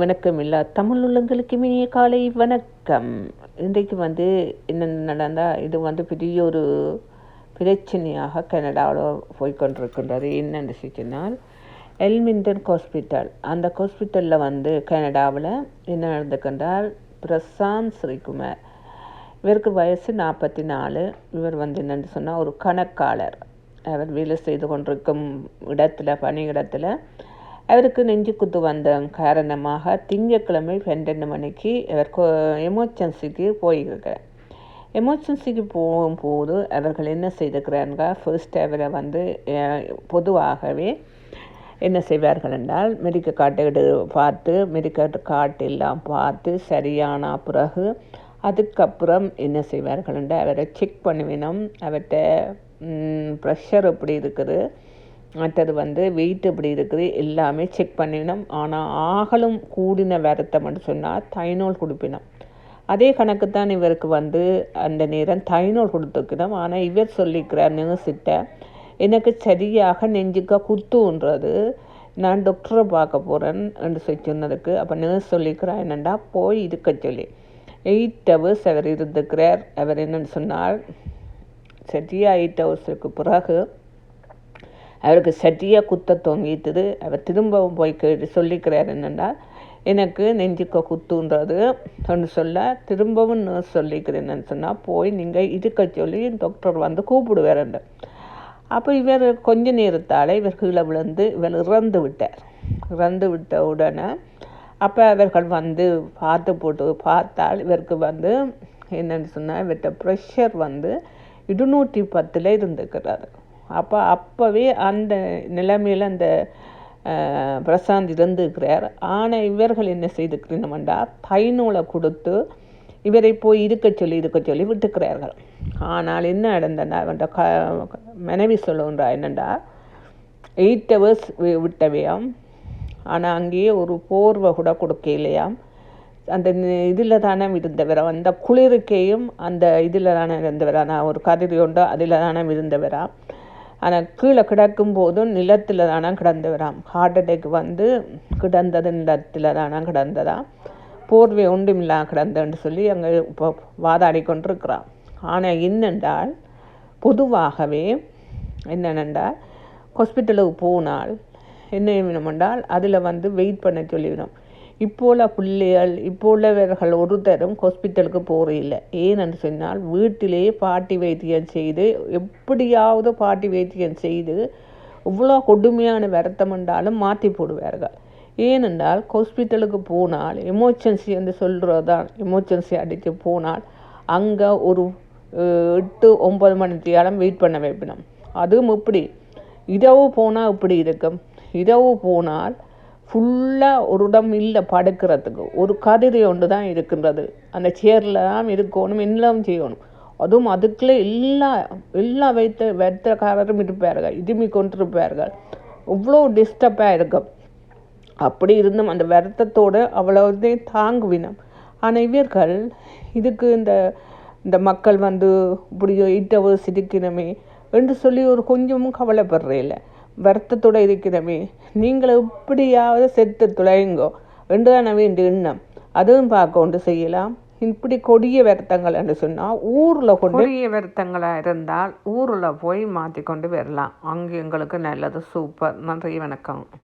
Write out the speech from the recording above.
வணக்கம் இல்லா தமிழ் உள்ளங்களுக்கு இனிய காலை வணக்கம். இன்றைக்கு வந்து என்ன நடந்தால் இது வந்து பெரிய ஒரு பிரச்சனையாக கனடாவில் போய்கொண்டிருக்கின்றது என்னென்னு சொன்னால் எல்மிண்டன் ஹாஸ்பிட்டல். அந்த ஹாஸ்பிட்டலில் வந்து கனடாவில் என்ன நடந்துக்கின்றால் பிரசாந்த் ஸ்ரீகுமார். இவருக்கு வயசு நாற்பத்தி நாலு இவர் வந்து என்னென்னு சொன்னால் ஒரு கணக்காளர். அவர் வேலை செய்து கொண்டிருக்கும் இடத்துல பணியிடத்தில் அவருக்கு நெஞ்சு குத்து வந்த காரணமாக திங்கட்கிழமை பன்னெண்டு மணிக்கு அவர் எமர்ஜென்சிக்கு போயிருக்கிறார். எமர்ஜென்சிக்கு போகும்போது அவர்கள் என்ன செய்திருக்கிறாங்க ஃபர்ஸ்ட் அவரை வந்து பொதுவாகவே என்ன செய்வார்கள் என்றால் மெடிக்கல் கார்டு பார்த்து மெடிக்கல் கார்டு எல்லாம் பார்த்து சரியான பிறகு அதுக்கப்புறம் என்ன செய்வார்கள் என்றால் அவரை செக் பண்ணுவினோம் அவர்கிட்ட ப்ரெஷர் எப்படி இருக்குது? மற்றது வந்து வெயிட் எப்படி இருக்குது எல்லாமே செக் பண்ணினோம் ஆனால் ஆகலும் கூடின வருத்தம்னு சொன்னால் தைனோல் கொடுப்பினோம். அதே கணக்கு தான் இவருக்கு வந்து அந்த நேரம் தைனோல் கொடுத்துக்கணும் ஆனால் இவர் சொல்லிக்கிறார் நியூசிட்ட எனக்கு சரியாக நெஞ்சுக்க குத்துன்றது நான் டாக்டரை பார்க்க போகிறேன் என்று சொல்லி சொன்னதுக்கு அப்போ நர்ஸ் சொல்லிக்கிறார் என்னென்னா போய் இருக்க சொல்லி. எயிட் ஹவர்ஸ் அவர் இருந்துக்கிறார். அவர் என்னென்னு சொன்னால் சரியாக எயிட் ஹவர்ஸுக்கு பிறகு அவருக்கு சரியாக குத்த தொங்கிட்டுது. அவர் திரும்பவும் போய் கேட்டு சொல்லிக்கிறார் என்னென்னா எனக்கு நெஞ்சுக்க குத்துன்றது. ஒன்று சொல்ல திரும்பவும் நர்ஸ் சொல்லிக்கிறேன்னு சொன்னால் போய் நீங்கள் இருக்க சொல்லி டாக்டர் வந்து கூப்பிடுவாருண்டு அப்போ இவர் கொஞ்ச நேரத்தால் இவர் கீழே விழுந்து இவர் இறந்து விட்டார். இறந்து விட்ட உடனே அப்போ அவர்கள் வந்து பார்த்து போட்டு பார்த்தால் இவருக்கு வந்து என்னென்னு சொன்னால் இவர்கிட்ட ப்ரெஷர் வந்து இருநூற்றி பத்தில் இருந்துக்கிறாரு. அப்போ அப்போவே அந்த நிலைமையில் அந்த பிரசாந்த் இருந்துக்கிறார். ஆனால் இவர்கள் என்ன செய்துக்கிறோம்டா பைநூலை கொடுத்து இவரை போய் இருக்க சொல்லி இருக்க சொல்லி விட்டுக்கிறார்கள். ஆனால் என்ன நடந்தனா க மனைவி சொல்லுன்றா என்னண்டா எயிட் ஹவர்ஸ் விட்டவையாம். ஆனால் அங்கேயே ஒரு போர்வை கூட கொடுக்க இல்லையாம் அந்த இதில் தானே இருந்தவரா அந்த குளிருக்கையும் அந்த இதில் தானே இருந்தவரா நான் ஒரு கதிரி உண்டோ அதில் தானே இருந்தவரா. ஆனால் கீழே கிடக்கும் போதும் நிலத்தில் தானே கிடந்தவராம். ஹார்ட் அட்டாக் வந்து கிடந்தது நிலத்தில் தானே கிடந்ததா? போர்வை ஒன்றும் இல்லா கிடந்தன்னு சொல்லி அங்கே இப்போ வாதாடி கொண்டிருக்கிறான் ஆனால் என்னென்றால் பொதுவாகவே என்னென்றால் ஹாஸ்பிட்டலுக்கு போனால் என்ன வேணுமென்றால் அதில் வந்து வெயிட் பண்ண சொல்லிவிடும். இப்போ உள்ள பிள்ளைகள் இப்போ உள்ளவர்கள் ஒருத்தரும் ஹாஸ்பிட்டலுக்கு போகிறதில்ல ஏனென்று சொன்னால் வீட்டிலேயே பாட்டி வைத்தியம் செய்து எப்படியாவது பாட்டி வைத்தியம் செய்து இவ்வளோ கொடுமையான வருத்தம் என்றாலும் மாற்றி போடுவார்கள். ஏனென்றால் ஹாஸ்பிட்டலுக்கு போனால் எமர்ஜென்சி என்று சொல்கிறது தான் எமர்ஜென்சி அடித்து போனால் அங்கே ஒரு எட்டு ஒம்பது மணி நேரம் வெயிட் பண்ண வைப்பினோம். அதுவும் இப்படி இரவு போனால் இப்படி இருக்கும்? இரவு போனால் ஃபுல்லாக ஒரு இடம் இல்லை படுக்கிறதுக்கு ஒரு கதிரி ஒன்று தான் இருக்கின்றது. அந்த சேரில் தான் இருக்கணும் எல்லாம் செய்யணும். அதுவும் அதுக்குள்ளே எல்லா எல்லா வைத்த வைத்தக்காரரும் இருப்பார்கள் இதுமி கொண்டிருப்பார்கள். இவ்வளோ டிஸ்டர்பாக இருக்கும். அப்படி இருந்தும் அந்த வருத்தத்தோடு அவ்வளோதே தாங்குவினம். ஆனால் இவர்கள் இதுக்கு இந்த இந்த மக்கள் வந்து இப்படி எயிட் சிரிக்கணுமே என்று சொல்லி ஒரு கொஞ்சமும் கவலைப்படுறே இல்லை. வருத்தத்தோடு இருக்கிறமே. நீங்கள் எப்படியாவது செத்து துளையுங்கோ. என்றுதான் வேண்டிய எண்ணம். அதுவும் பார்க்க கொண்டு செய்யலாம். இப்படி கொடிய வருத்தங்கள் என்று சொன்னால் ஊரில் கொண்டு கொடிய வருத்தங்களாக இருந்தால் ஊரில் போய் மாற்றி கொண்டு வரலாம். அங்கே எங்களுக்கு நல்லது சூப்பர். நன்றி வணக்கம்.